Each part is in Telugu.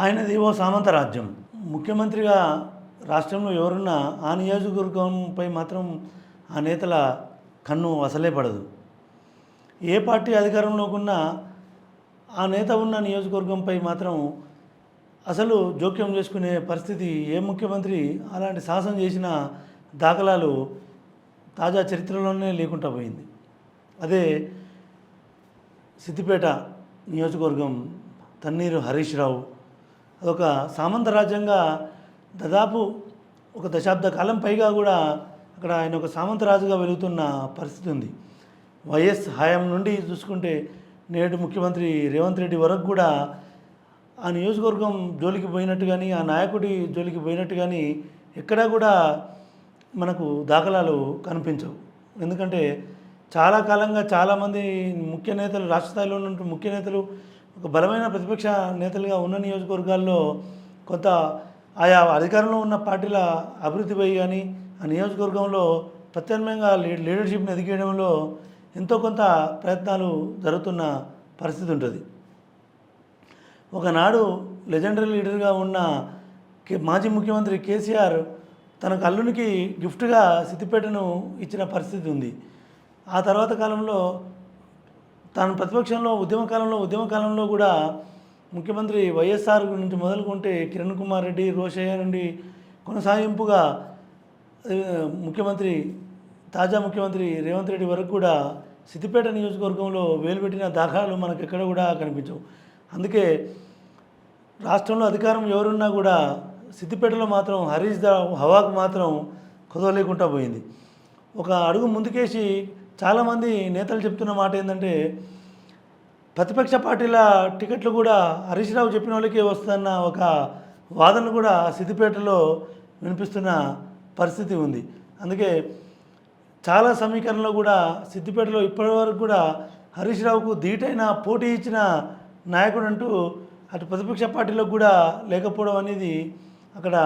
ఆయనది ఓ సామంత రాజ్యం. ముఖ్యమంత్రిగా రాష్ట్రంలో ఎవరున్నా ఆ నియోజకవర్గంపై మాత్రం ఆ నేతల కన్ను అసలే పడదు. ఏ పార్టీ అధికారంలోకి ఉన్నా ఆ నేత ఉన్న నియోజకవర్గంపై మాత్రం అసలు జోక్యం చేసుకునే పరిస్థితి ఏ ముఖ్యమంత్రి అలాంటి సాహసం చేసిన దాఖలాలు తాజా చరిత్రలోనే లేకుండా పోయింది. అదే సిద్దిపేట నియోజకవర్గం తన్నీరు హరీష్ రావు అదొక సామంత రాజ్యంగా దాదాపు ఒక దశాబ్ద కాలం పైగా కూడా అక్కడ ఆయన ఒక సామంత రాజుగా వెలుగుతున్న పరిస్థితి ఉంది. వైఎస్ హయాం నుండి చూసుకుంటే నేడు ముఖ్యమంత్రి రేవంత్ రెడ్డి వరకు కూడా ఆ నియోజకవర్గం జోలికి పోయినట్టు కానీ ఆ నాయకుడి జోలికి పోయినట్టు కానీ ఎక్కడా కూడా మనకు దాఖలాలు కనిపించవు. ఎందుకంటే చాలా కాలంగా చాలామంది ముఖ్య నేతలు రాష్ట్ర స్థాయిలో ఉన్న ముఖ్య నేతలు ఒక బలమైన ప్రతిపక్ష నేతలుగా ఉన్న నియోజకవర్గాల్లో కొంత ఆయా అధికారంలో ఉన్న పార్టీల అభివృద్ధిపై కానీ ఆ నియోజకవర్గంలో ప్రత్యామ్నాయంగా లీడ్ లీడర్షిప్ని ఎదిగేయడంలో ఎంతో కొంత ప్రయత్నాలు జరుగుతున్న పరిస్థితి ఉంటుంది. ఒకనాడు లెజెండరీ లీడర్గా ఉన్న కే మాజీ ముఖ్యమంత్రి కేసీఆర్ తన కల్లునికి గిఫ్ట్గా సిద్దిపేటను ఇచ్చిన పరిస్థితి ఉంది. ఆ తర్వాత కాలంలో తాను ప్రతిపక్షంలో ఉద్యమ కాలంలో ఉద్యమ కాలంలో కూడా ముఖ్యమంత్రి వైఎస్ఆర్ నుంచి మొదలుకుంటే కిరణ్ కుమార్ రెడ్డి రోషయ్య నుండి కొనసాగింపుగా ముఖ్యమంత్రి తాజా ముఖ్యమంత్రి రేవంత్ రెడ్డి వరకు కూడా సిద్దిపేట నియోజకవర్గంలో వేలుపెట్టిన దాఖలాలు మనకు ఎక్కడ కూడా కనిపించవు. అందుకే రాష్ట్రంలో అధికారం ఎవరున్నా కూడా సిద్దిపేటలో మాత్రం హరీష్ దా హవాకు మాత్రం కుదవలేకుండా పోయింది. ఒక అడుగు ముందుకేసి చాలామంది నేతలు చెప్తున్న మాట ఏంటంటే ప్రతిపక్ష పార్టీల టికెట్లు కూడా హరీష్ రావు చెప్పిన వాళ్ళకే వస్తుందన్న ఒక వాదన కూడా సిద్దిపేటలో వినిపిస్తున్న పరిస్థితి ఉంది. అందుకే చాలా సమీకరణలో కూడా సిద్దిపేటలో ఇప్పటివరకు కూడా హరీష్ రావుకు ధీటైన పోటీ ఇచ్చిన నాయకుడు అంటూ అటు ప్రతిపక్ష పార్టీలో కూడా లేకపోవడం అనేది అక్కడ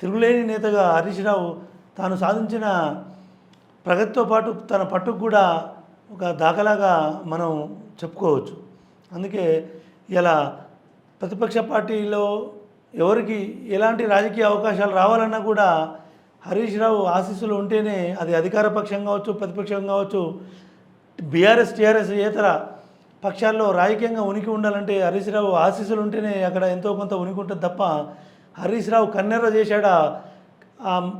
తిరుగులేని నేతగా హరీష్ రావు తాను సాధించిన ప్రగతితో పాటు తన పట్టుకు కూడా ఒక దాఖలాగా మనం చెప్పుకోవచ్చు. అందుకే ఇలా ప్రతిపక్ష పార్టీలో ఎవరికి ఎలాంటి రాజకీయ అవకాశాలు రావాలన్నా కూడా హరీష్ రావు ఆశీస్సులు ఉంటేనే అది అధికార పక్షం కావచ్చు ప్రతిపక్షం కావచ్చు బీఆర్ఎస్ టీఆర్ఎస్ ఇతర పక్షాల్లో రాజకీయంగా ఉనికి ఉండాలంటే హరీష్ రావు ఆశీస్సులు ఉంటేనే అక్కడ ఎంతో కొంత ఉనికి ఉంటుంది తప్ప హరీష్ రావు కన్నెర్ర చేశాడా?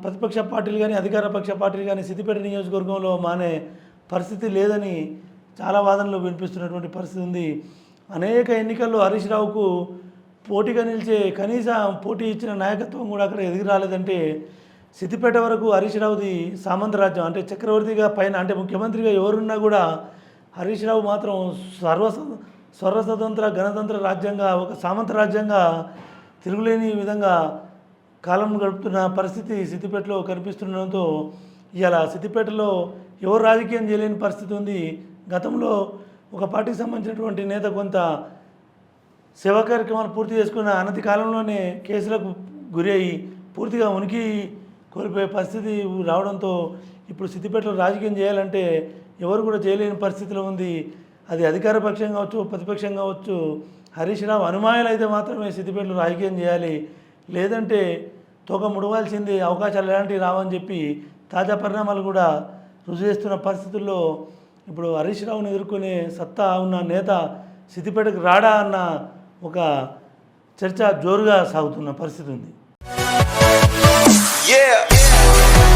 ప్రతిపక్ష పార్టీలు కానీ అధికార పక్ష పార్టీలు కానీ సిద్దిపేట నియోజకవర్గంలో మానే పరిస్థితి లేదని చాలా వాదనలు వినిపిస్తున్నటువంటి పరిస్థితి ఉంది. అనేక ఎన్నికల్లో హరీష్ రావుకు పోటీగా నిలిచే కనీస పోటీ ఇచ్చిన నాయకత్వం కూడా అక్కడ ఎదిగి రాలేదంటే సిద్దిపేట వరకు హరీష్ రావుది సామంత రాజ్యం. అంటే చక్రవర్తిగా పైన అంటే ముఖ్యమంత్రిగా ఎవరున్నా కూడా హరీష్ రావు మాత్రం సర్వ స్వర్వస్వతంత్ర గణతంత్ర రాజ్యంగా ఒక సామంత రాజ్యంగా తిరుగులేని విధంగా కాలం గడుపుతున్న పరిస్థితి సిద్దిపేటలో కనిపిస్తుండడంతో ఇలా సిద్దిపేటలో ఎవరు రాజకీయం చేయలేని పరిస్థితి ఉంది. గతంలో ఒక పార్టీకి సంబంధించినటువంటి నేత కొంత సేవా కార్యక్రమాలు పూర్తి చేసుకున్న అనతి కాలంలోనే కేసులకు గురి పూర్తిగా ఉనికి కోల్పోయే పరిస్థితి రావడంతో ఇప్పుడు సిద్దిపేటలో రాజకీయం చేయాలంటే ఎవరు కూడా చేయలేని పరిస్థితిలో ఉంది. అది అధికార పక్షం కావచ్చు ప్రతిపక్షం కావచ్చు హరీష్ రావు అనుమాయాలు అయితే మాత్రమే సిద్దిపేటలో రాజకీయం చేయాలి. లేదంటే తోక ముడవాల్సింది అవకాశాలు ఎలాంటివి రావని చెప్పి తాజా పరిణామాలు కూడా రుజువు చేస్తున్న పరిస్థితుల్లో ఇప్పుడు హరీష్ రావుని ఎదుర్కొనే సత్తా ఉన్న నేత సిద్దిపేటకు రాడా అన్న ఒక చర్చ జోరుగా సాగుతున్న పరిస్థితి ఉంది Yeah.